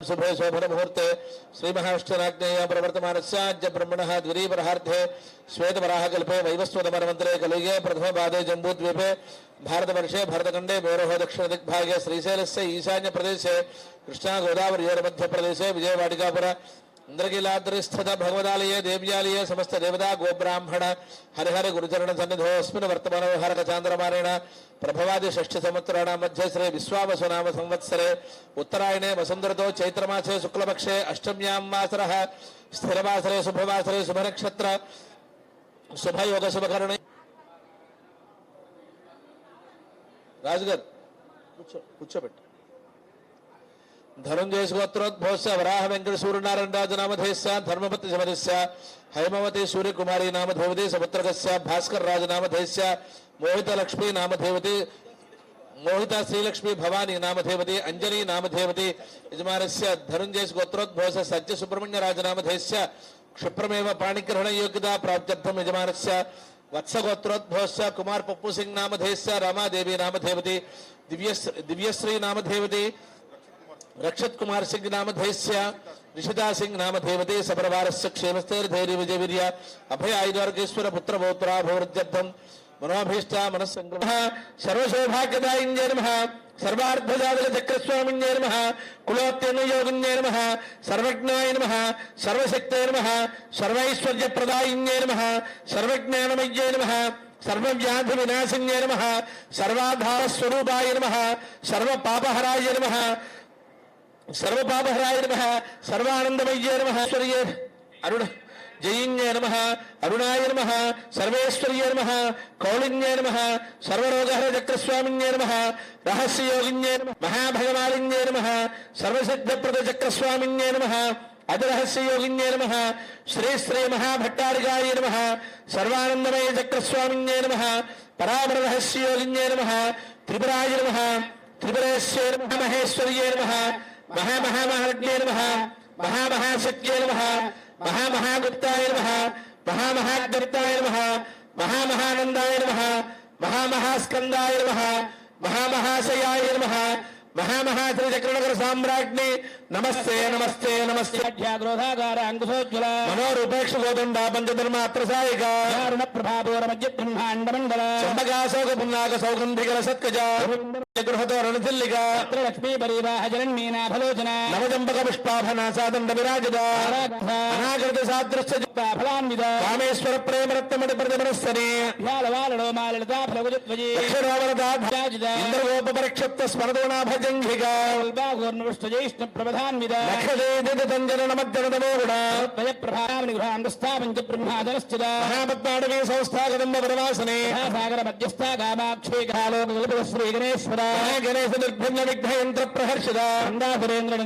शुभे शोभन मुहूर्ते। श्री महाष्टनाग्नेय प्रवर्तमानस्याज्य ब्रह्मणः द्विरीपरहार्थे श्वेतवराह कल्पे वैवस्वतमन्वन्तरे कलिगे प्रथमपादे, जम्बूद्वीपे, भारतवर्षे दिग्भागे मेरोः दक्षिणदिग्भागे, श्रीशैलस्य ईशान्यप्रदेशे, कृष्णा प्रदेश विजयवाटिकापुर इंद्रगिलाद्रिस्थ भगवदालय देव्यालय समस्त देवता, गोब्राह्मण, हरिहर, गुरुचरण सन्निधस्म वर्तमान हरकचांद्रमाण प्रभवादिष्ठी समुत्राण मध्य श्री विश्वावसुनाम संवत्सरे, उत्तरायणे वसुंधरत, चैत्रमासे शुक्लपक्षे, अष्टम्यां वासर, स्थिरवासरे शुभवासरे शुभ नक्षत्र शुभ योग शुभ राजगर कुछ कुछ बेटा। धनंजय गोत्रोद्भवस्य वराह वेंकट सूर्य नारायण राज नाम धर्मपति हेमवती सूर्य कुमारी नाम धेवती सपुत्र भास्कर राज नाम मोहित लक्ष्मी नाम धेवती मोहिता श्रीलक्ष्मी भवानी नाम धेवती अंजनी नाम धेवती यजमान से धनंजय गोत्रोद्भवस्य सज्ज सुब्रमण्य राज नाम क्षिप्रमेव पाणीग्रहण योग्यता प्राप्त्यर्थम यजमान से गोत्रोद्भवस्य कुमार पप्पू सिंह नाम धेय रामादेवी नाम धेवती दिव्य दिव्यश्री नाम धेवती रक्षत कुमार सिंह नाम धैस्य ऋषिता सिंह नाम देवते सपरिवार क्षेमस्तर धैर्य विजय वीर अभय आयुर्गेश्वर पुत्र पौत्राभवृद्ध्यर्थम मनोभीष्ट मन संग्रह सर्वशोभाग्यदाय नम सर्वाधजादल नम कुलोत्युजोगिन्े नम, सर्वज्ञाय नम सर्वशक्त नम सर्वैश्वर्य नम नम नम सर्वाधार स्वरूपाय नम नम സർവപാപഹരായ നമ സർവാനന്ദമയ്യേ നമഹേശ്വര്യേ അരുണ ജയിഞ്ഞേ നമ അരുണായ നമ സർവേശ്വര്യേ നമ കൗളിഞ്ഞേ നമ സർവരോഗഹര ചക്രസ്വാമിഞ്ഞേ നമ രഹസ്യയോഗിഞ്ഞേ നമ മഹാഭഗവാലിഞ്ഞേ നമ സർവസിദ്ധപ്രദ ചക്രസ്വാമിഞ്ഞേ നമ അതിരഹസ്യയോഗിഞ്ഞേ നമ ശ്രീ ശ്രീ മഹാഭട്ടാരികായ നമ സർവാനന്ദമയ ചക്രസ്വാമിഞ്ഞേ നമ പരാമരഹസ്യയോഗിഞ്ഞേ നമ ത്രിപുരായ നമ ത്രിപുരേശ്വര മഹേശ്വര്യേ നമ మహామహామహర్ణే నమ మహామహాశక్తే నమ నమ మహామహాగుప్తాయ నమ మహామహాగ్రప్తాయ నమ మహామహానందాయ నమ మహామహాస్కందాయ నమ మహామహాశయాయ నమ మహామహాశ్రీచక్రనగర సామ్రాజ్ఞి. నమస్తే నమస్తే నమస్తే. క్రోధాగార అంకుశోజ్వల. మనోరూపేక్ష గోదండ పంచధర్మాత్ర సాయిక దారుణ ప్రభాపూర మధ్య బ్రహ్మాండ మండల చంబకాశోక పున్నాక సౌగంధికర సత్కజ గృహతో రణసిల్లిక లక్ష్మీ పరివాహ జనన్మీనాభలోచన నవజంబక పుష్పాభన సాదండ విరాజిత అనాగృత సాదృశ్య ఫలాన్విత కామేశ్వర ప్రేమరత్నమటి ప్రతిమనస్తని ధ్యాలవాలలో మాలలితా ఫలగుజత్వజీ అక్షరావరదాజిత ఇంద్రగోప పరిక్షిప్త స్మరదోనా భజంఘిక కల్పాఘోర్ణవృష్టజైష్ణ ప్రభధాన్విత లక్షదేదిత తంజన నమజ్జనతమో గుణ ద్వయ ప్రభావిని గృహాంగస్థాపంచ బ్రహ్మాదనస్థిత మహాపద్మాడవీ సంస్థాగదంబ పరమాసనే సాగర మధ్యస్థ కామాక్షే కల్పక శ్రీ గణేశ్వర. గణేశ నిర్భిన్న విఘ్న యంత్ర ప్రహర్షిత అందాసురేంద్ర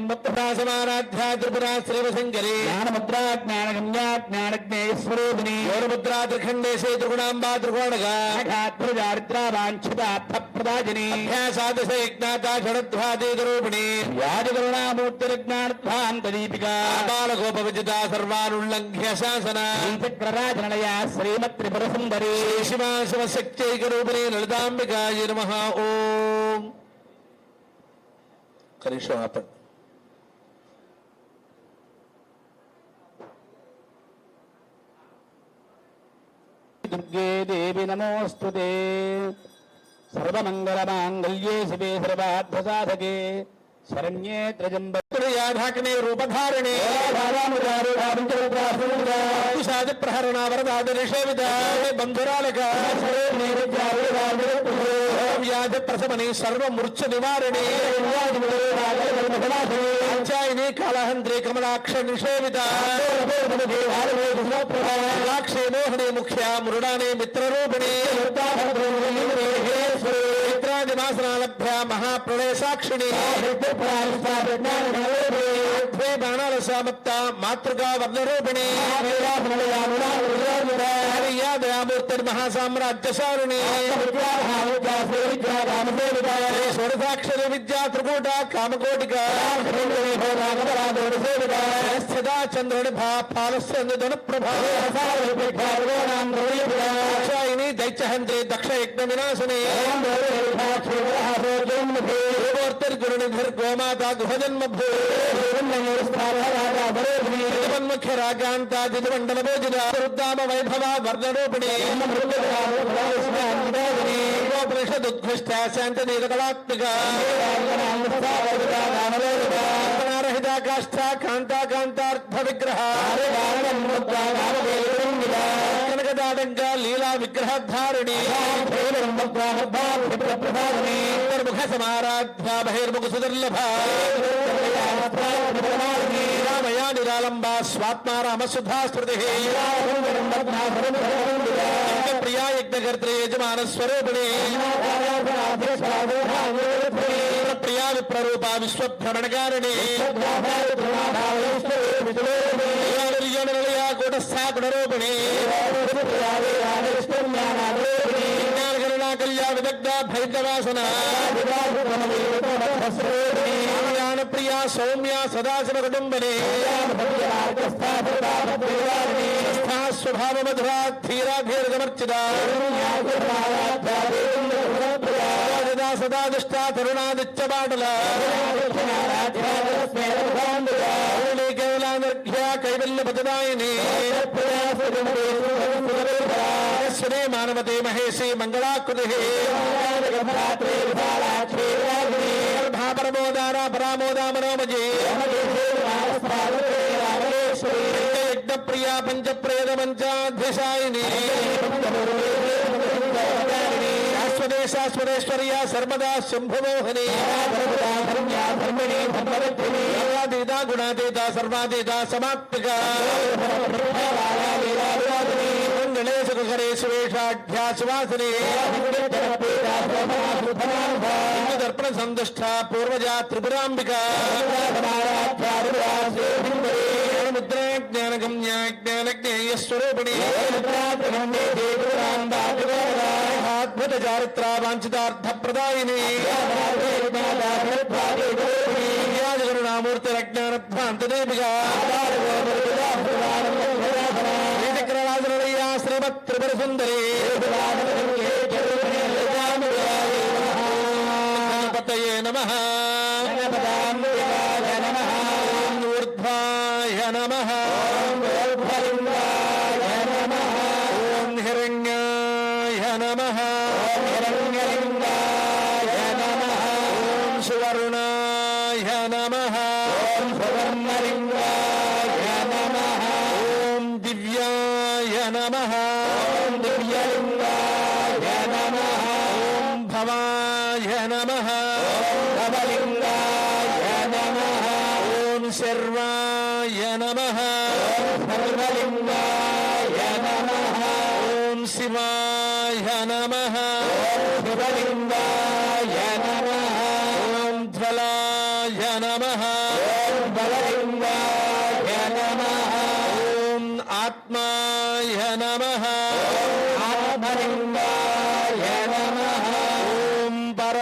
సమారాధ్యా త్రిపురా శ్రీవశంకరి జ్ఞానముద్రా జ్ఞానగమ్యా జ్ఞానజ్ఞేశ్వరూపిణి గౌరముద్రా త్రిఖండేశే త్రిగుణాంబా త్రికోణగా. చారిత్ర వాంఛితార్థ ప్రదాజిని అభ్యాసాదశ యజ్ఞాత షడధ్వాదేతరూపిణి వ్యాధికరుణామూర్తిర్జ్ఞానధ్వాంత దీపిక బాలగోప విజిత సర్వానుల్లంఘ్య శాసన శ్రీచక్రరాజనయ శ్రీమత్ త్రిపుర సుందరి శివా శివశక్త్యైక రూపిణి లలితాంబికాయ నమ. ఓం. కనీసం दुर्गे देवी नमोस्तु ते। सर्वमङ्गलमाङ्गल्ये शिवे सर्वार्थसाधके शरण्ये त्रजम्बयाधाकमे रूपधारणे। बंधुराल वरदादनिषेविता बन्धुरालका వ్యాధి ప్రసమని సర్వమృత్యు నివారిణి కాంచాయిని కాళహంత్రి కమలాక్ష నిషేవిత లాక్షే మోహని ముఖ్య మృడాని మిత్రరూపిణి మిత్రాదివాసనాలభ్య మహాప్రళయ సాక్షిణి బాణాల సామప్త మాతృగా వర్ణరూపిణి దయామూర్తి మహాసామ్రాజ్యశాలిని షోడసాక్షరి విద్యా త్రికూట కామకోటిక స్థితా చంద్రుని భా పాలస్యందున ప్రభాయిని దైత్యహంత్రి దక్ష యజ్ఞ వినాశిని గోమాత గృహజన్మభూ జగన్ముఖ్య రాజాంత దిమండల భోజన వైభవ వర్ణరూపిణి. ఉపనిషదుద్ఘిష్ట శాంతి నీలకళాత్మిక రహిత కాష్ట కాంతా కాంతార్థ విగ్రహ కనకదాడంక లీలా విగ్రహధారిణి समाराध्या बहिर्मुख निरालंबा स्वात्मा राम शुद्धा स्मृति प्रिया यज्ञकर्तृ यजमान स्वरूपिणी प्रिया विप्ररूपा विश्व भ्रमण कारिणी गुणस्था गुणरूपिणी కళ్యాణ విదగ్ధ భైతవాసన కళ్యాణ ప్రియా సౌమ్య సదాశివ కుటుంబనే స్వభావ మధురా ధీరా ధీర్ఘమర్చిత సదా దుష్టా తరుణాదిత్య బాటల. కైలానర్ఘ్య కైవల్య పదదాయిని శ్రీ మానవతే మహేషి మంగళాకృతి పరమోదార పరామోదా మనోమజీ యజ్ఞ ప్రియా పంచప్రేద పంచాధ్యశాయిని శాశ్వతే सर्वदास्वरेश्वरिया सर्वदा देता गुणादेता सर्वादेता सामगणेशाढ़ दर्पण संदिष्टा पूर्वजा त्रिपुरांबिका ज्ञान गम्या ज्ञान ज्ञेय स्वरूपणी అద్భుత చారిత్ర వాంఛితార్థ ప్రదాయిని కరుణామూర్తి అజ్ఞానభ్రాంతదేవిగా శ్రీచక్రరాజనయ్య శ్రీమత్ త్రిపుర సుందరి పతయే నమ దివ్యాయ నమ ఓం భవాయ నమ ఓం శర్వాయ నమ ఓం శివాయ నమ శివలింగాయ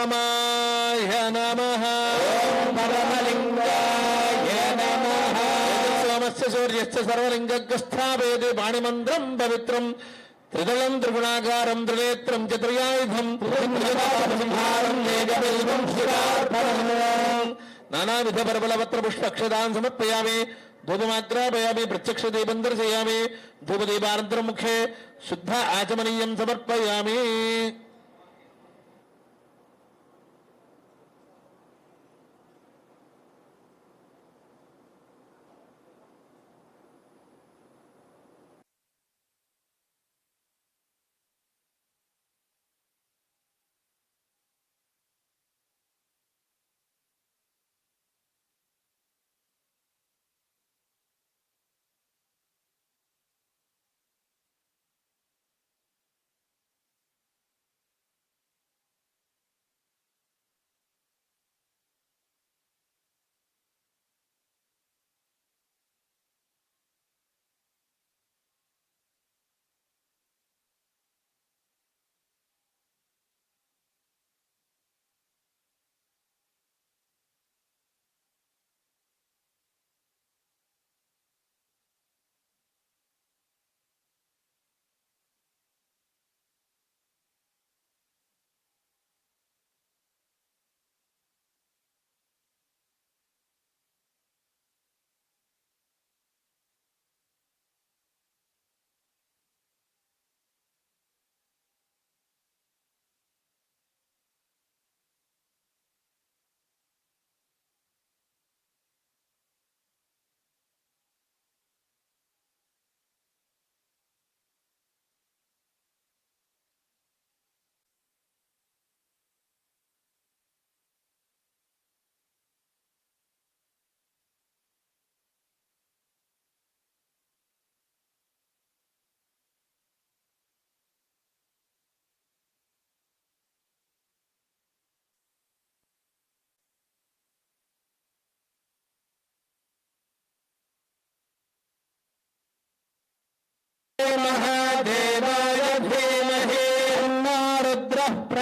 ఓం పరమాయ నమః. नमः పరమలింగాయ सूर्यस्य సోమస్య సూర్యస్య సర్వలింగస్థాపయతి त्रिदलं పవిత్రం. త్రిదళం త్రిగుణాకారం త్రినేత్రం చతుర్యాయుధం సంహారం ఏకబిల్వం శివార్పణం నానావిధ పరబలపత్ర పుష్పక్షదాన్ సమర్పయామి. ధూపమాగ్రాపయామి. ప్రత్యక్ష దీపం దర్శయామి ధూపదీపానంతరం ముఖే. శుద్ధ ఆచమనీయం సమర్పయామి.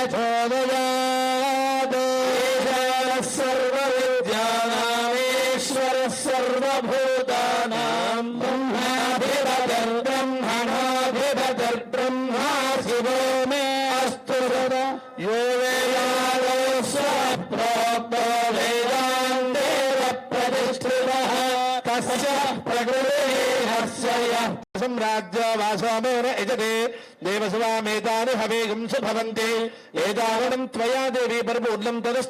రుద్రః ప్రచోదయాత్ సర్వవిద్యానామేశ్వర సర్వభూతానాం బ్రహ్మాధిపతిర్ బ్రహ్మణాధిపతిర్ బ్రహ్మా శివో మే అస్తు సదా యో వేదాలో ప్రోక్తో వేదాంతేన ప్రతిష్ఠితः తస్య ప్రకృతిర్హస్య సంరాజ్యవాసోమేన యజతే దేవసువామేతాని አይደለም ደረስ